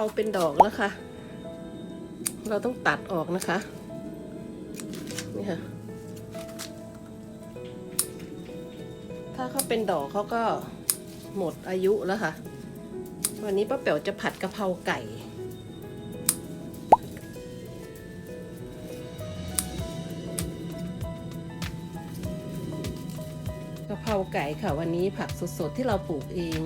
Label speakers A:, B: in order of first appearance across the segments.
A: เอาเป็นดอกแล้วค่ะเราต้องตัดออกนะคะ นี่ค่ะ ถ้าเขาเป็นดอกเขาก็หมดอายุแล้วค่ะ วันนี้ป้าเป๋วจะผัดกะเพราไก่กะเพราไก่ค่ะวันนี้ผักสดๆที่เราปลูกเอง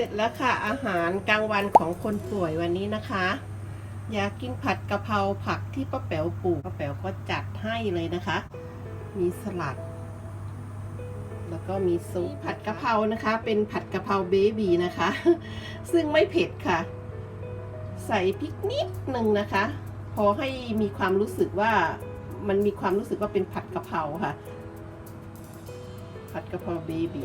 A: ร็จแล้วค่ะอาหารกลางวันของคนป่วยวันนี้นะคะ อยากกินผัดกะเพราผักที่ป้าแป๋วปลูกป้าแป๋วก็จัดให้เลยนะคะ มีสลัด แล้วก็มีซุปผัดกะเพรานะคะ เป็นผัดกะเพราเบบีนะคะ ซึ่งไม่เผ็ดค่ะ ใส่พริกนิดหนึ่งนะคะ พอให้มีความรู้สึกว่ามันมีความรู้สึกว่าเป็นผัดกะเพราค่ะ ผัดกะเพราเบบี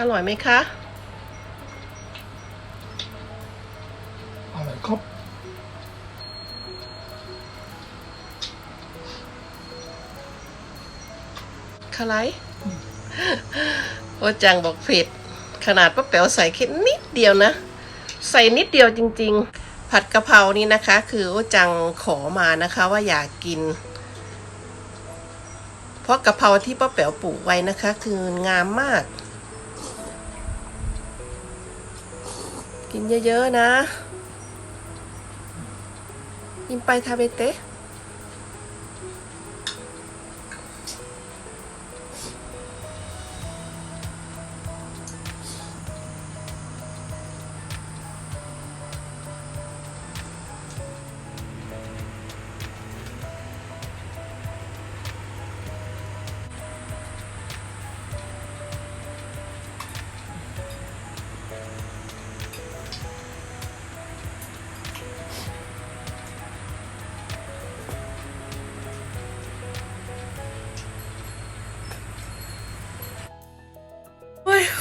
A: อร่อยไหมคะ
B: อร่อยครับ
A: คาไรโอจังบอกเผ็ดขนาดป้าแป๋วใส่แค่นิดเดียวนะ ใส่นิดเดียวจริง ๆ ผัดกะเพรานี่นะคะ คือโอจังขอมานะคะว่าอยากกิน เพราะกะเพราที่ป้าแป๋วปลูกไว้นะคะ คืองามมาก กินเยอะ ๆ นะ อินไปทาเบเตะ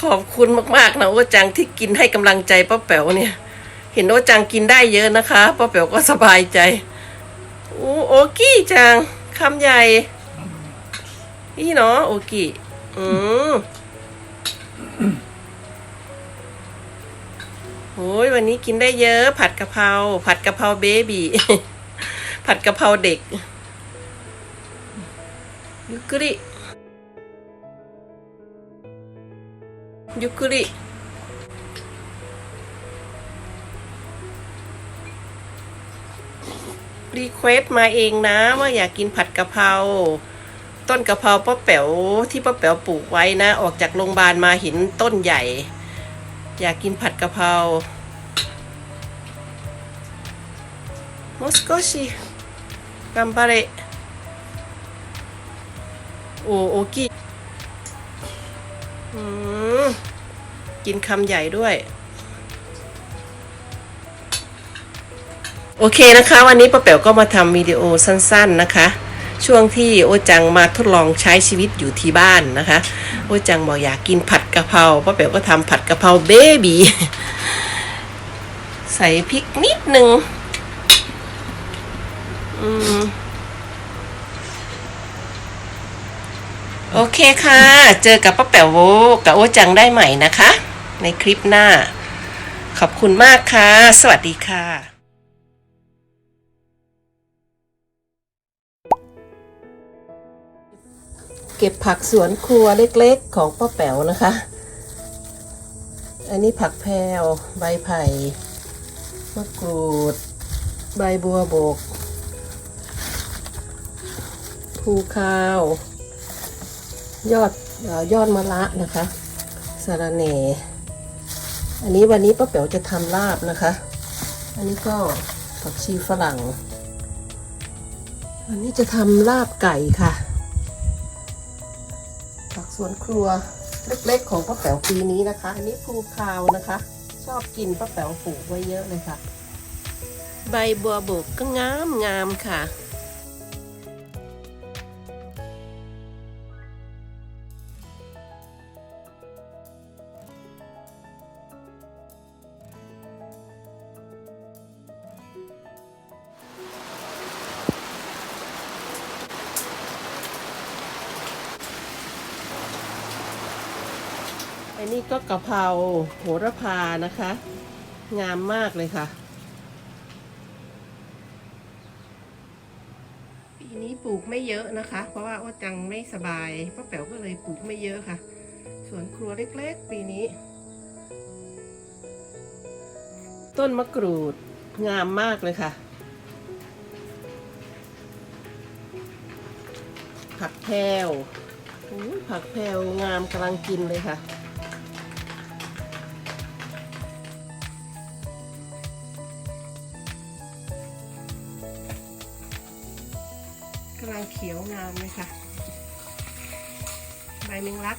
A: ขอบคุณมากๆนะโอจังที่กินให้กำลังใจป้าแป๋วเนี่ย เห็นโอจังกินได้เยอะนะคะป้าแป๋วก็สบายใจโอ้โอกี้จังคำใหญ่นี่เนาะโอกี้อืมโอ้ยวันนี้กินได้เยอะ ผัดกะเพราผัดกะเพราเบบีผัดกะเพราเด็กยุกริ ゆっくりรีเควสมาเองนะ ว่าอยากกินผัดกะเพราต้นกะเพราป้าแป๋วที่ป้าแป๋วปลูกไว้นะ ออกจากโรงพยาบาลมาเห็นต้นใหญ่ อยากกินผัดกะเพราもう少し頑張れโอ้大きいอืม กิ กินคำใหญ่ด้วย โอเคนะคะ วันนี้ป้าแป๋วก็มาทำวิดีโอสั้น ๆนะคะ ช่วงที่โอจังมาทดลองใช้ชีวิตอยู่ที่บ้านนะคะ โอจังบอกอยากกินผัดกะเพราป้าแป๋วก็ทำผัดกะเพราเบบีใส่พริกนิดนึง อืม โอเคค่ะ เจอกับป้าแป๋วกับโอจังได้ใหม่นะคะ ในคลิปหน้า ขอบคุณมากค่ะ สวัสดีค่ะ เก็บผักสวนครัวเล็กๆ ของป้าแป๋วนะคะ อันนี้ผักแพรวใบไผ่มะกรูด ใบบัวบกภูข้าว ยอดอยอดมะระนะคะสาระเนอันนี้วันนี้ป้าแป๋วจะทำลาบนะคะ อันนี้ก็ผักชีฝรั่ง อันนี้จะทำลาบไก่ค่ะผักสวนครัวเล็กๆของป้าแป๋วปีนี้นะคะ อันนี้ภูคาวนะคะ ชอบกินป้าแป๋วปลูกไว้เยอะเลยค่ะ ใบบัวบกก็งามงามค่ะ อันนี้ก็กะเพราโหระพานะคะ งามมากเลยค่ะ ปีนี้ปลูกไม่เยอะนะคะ เพราะว่าอ้วจังไม่สบายป้าแป๋วก็เลยปลูกไม่เยอะค่ะสวนครัวเล็กๆ ปีนี้ ต้นมะกรูดงามมากเลยค่ะ ผักแพรวอุ๊ยผักแพรวงามกำลังกินเลยค่ะำลังเขียวงามเลยค่ะ ใบแมงลัก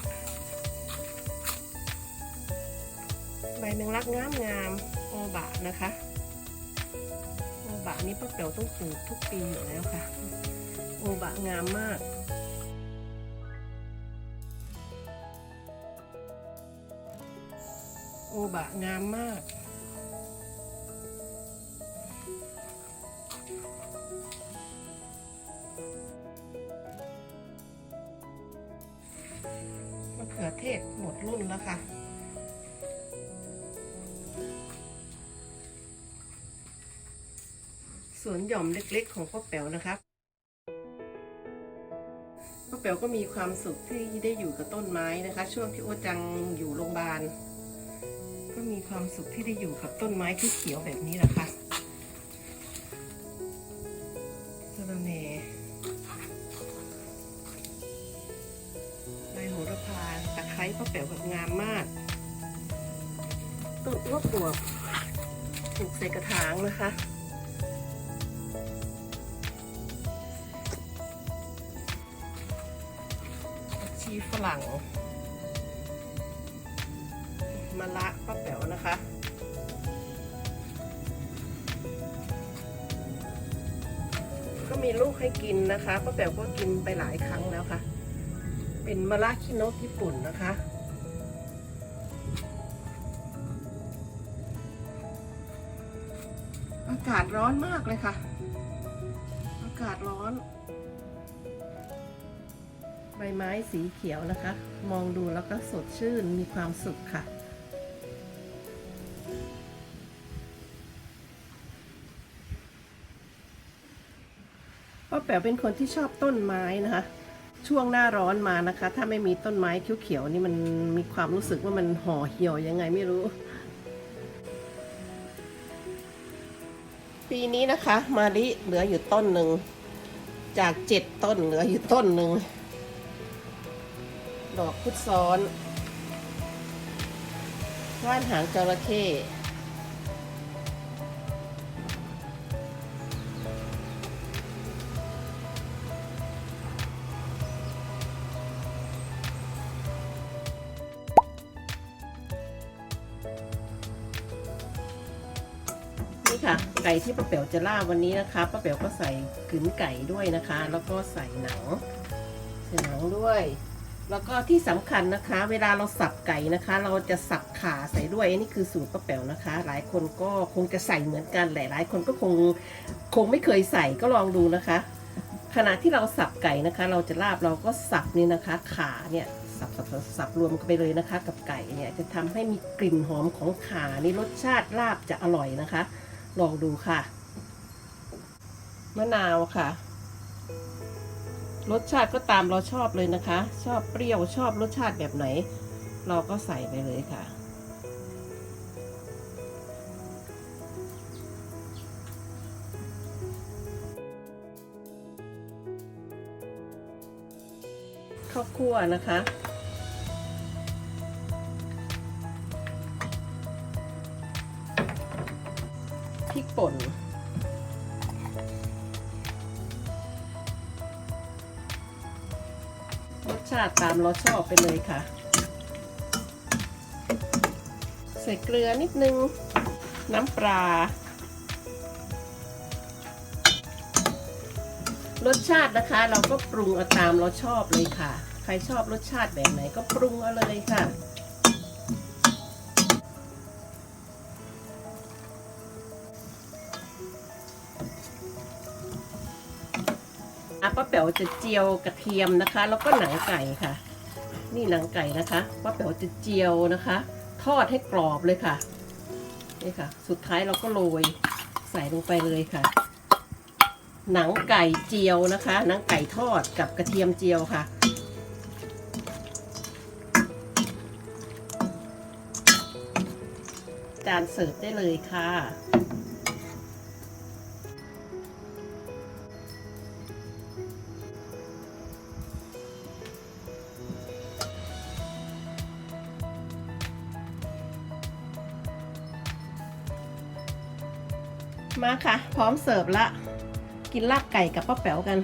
A: ใบแมงลักงามงามโอบะนะคะ โอบะนี้ป้าเป๋วต้องปลูกทุกปีอยู่แล้วค่ะ โอบะงามมากโอบะงามมาก หย่อมเล็กๆ ของพ่อแป๋วนะครับพ่อแป๋วก็มีความสุขที่ได้อยู่กับต้นไม้นะคะ ช่วงที่โอจังอยู่โรงพยาบาล ก็มีความสุขที่ได้อยู่กับต้นไม้ที่เขียวแบบนี้แหละค่ะสะระแหน่ใบโหระพาตะไคร้ป้าแป๋วแบบงามมากต้นอ้วกบวบปลูกใส่กระถางนะคะ รั่งมะละป้าแป๋วนะคะ ก็มีลูกให้กินนะคะป้าแป๋วก็กินไปหลายครั้งแล้วค่ะ เป็นมะระคิโนกญี่ปุ่นนะคะอากาศร้อนมากเลยค่ะ อากาศร้อน ใบไม้สีเขียวนะคะ มองดูแล้วก็สดชื่นมีความสุขค่ะ ป้าแป๋วเป็นคนที่ชอบต้นไม้นะคะ ช่วงหน้าร้อนมานะคะ ถ้าไม่มีต้นไม้เขียวๆนี่มันมีความรู้สึกว่ามันห่อเหี่ยวยังไงไม่รู้ปีนี้นะคะ มาลิเหลืออยู่ต้นหนึ่ง จากเจ็ดต้นเหลืออยู่ต้นหนึ่ง ดอกพุทซ้อนว่านหางจระเข้นี่ค่ะไก่ที่ป้าเป๋วจะล่าวันนี้นะคะป้าเป๋วก็ใส่กึ๋นไก่ด้วยนะคะ แล้วก็ใส่หนังใส่หนังด้วย แล้วก็ที่สำคัญนะคะ เวลาเราสับไก่นะคะ เราจะสับขาใส่ด้วยอันนี้คือสูตรป้าแป๋วนะคะ หลายคนก็คงจะใส่เหมือนกันแหละหลายคนก็คงคงไม่เคยใส่ก็ลองดูนะคะ ขณะที่เราสับไก่นะคะ เราจะลาบเราก็สับนี่นะคะ ขาเนี่ยสับสับสับสับรวมกันไปเลยนะคะ กับไก่เนี่ยจะทำให้มีกลิ่นหอมของขานี่รสชาติลาบจะอร่อยนะคะ ลองดูค่ะมะนาวค่ะ รสชาติก็ตามเราชอบเลยนะคะ ชอบเปรี้ยวชอบรสชาติแบบไหน เราก็ใส่ไปเลยค่ะ ข้าวคั่วนะคะพริกป่น ชาติตามเราชอบไปเลยค่ะ ใส่เกลือนิดนึง น้ำปลารสชาตินะคะ เราก็ปรุงเอาตามเราชอบเลยค่ะ ใครชอบรสชาติแบบไหนก็ปรุงเอาเลยค่ะอะ ป้าแป๋วจะเจียวกระเทียมนะคะ แล้วก็หนังไก่ค่ะ นี่หนังไก่นะคะป้าแป๋วจะเจียวนะคะ ทอดให้กรอบเลยค่ะนี่ค่ะ สุดท้ายเราก็โรยใส่ลงไปเลยค่ะ หนังไก่เจียวนะคะ หนังไก่ทอดกับกระเทียมเจียวค่ะจานเสิร์ฟได้เลยค่ะ มาค่ะ พร้อมเสิร์ฟละ กินลาบไก่กับป้าแป๋วกัน